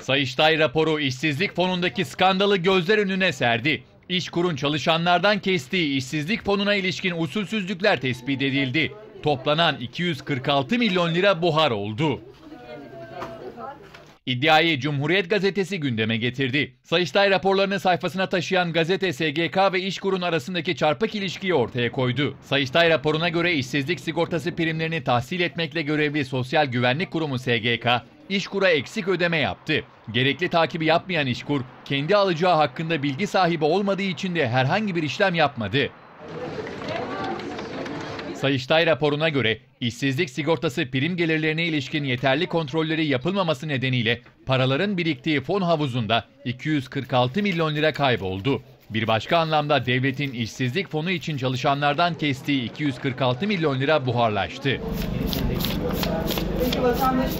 Sayıştay raporu işsizlik fonundaki skandalı gözler önüne serdi. İşkur'un çalışanlardan kestiği işsizlik fonuna ilişkin usulsüzlükler tespit edildi. Toplanan 246 milyon lira buhar oldu. İddiayı Cumhuriyet Gazetesi gündeme getirdi. Sayıştay raporlarını sayfasına taşıyan gazete SGK ve İşkur'un arasındaki çarpık ilişkiyi ortaya koydu. Sayıştay raporuna göre işsizlik sigortası primlerini tahsil etmekle görevli Sosyal Güvenlik Kurumu SGK, İşkur'a eksik ödeme yaptı. Gerekli takibi yapmayan İşkur, kendi alacağı hakkında bilgi sahibi olmadığı için de herhangi bir işlem yapmadı. Sayıştay raporuna göre işsizlik sigortası prim gelirlerine ilişkin yeterli kontrolleri yapılmaması nedeniyle paraların biriktiği fon havuzunda 246 milyon lira kayboldu. Bir başka anlamda devletin işsizlik fonu için çalışanlardan kestiği 246 milyon lira buharlaştı.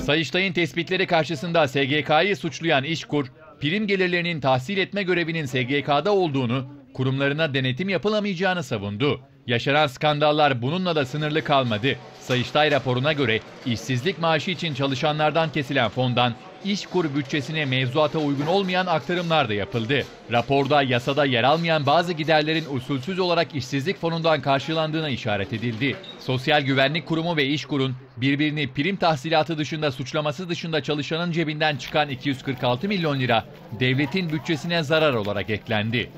Sayıştay'ın tespitleri karşısında SGK'yı suçlayan İşkur, prim gelirlerinin tahsil etme görevinin SGK'da olduğunu, kurumlarına denetim yapılamayacağını savundu. Yaşanan skandallar bununla da sınırlı kalmadı. Sayıştay raporuna göre işsizlik maaşı için çalışanlardan kesilen fondan İşkur bütçesine mevzuata uygun olmayan aktarımlar da yapıldı. Raporda yasada yer almayan bazı giderlerin usulsüz olarak işsizlik fonundan karşılandığına işaret edildi. Sosyal Güvenlik Kurumu ve İşkur'un birbirini prim tahsilatı dışında suçlaması dışında çalışanın cebinden çıkan 246 milyon lira devletin bütçesine zarar olarak eklendi.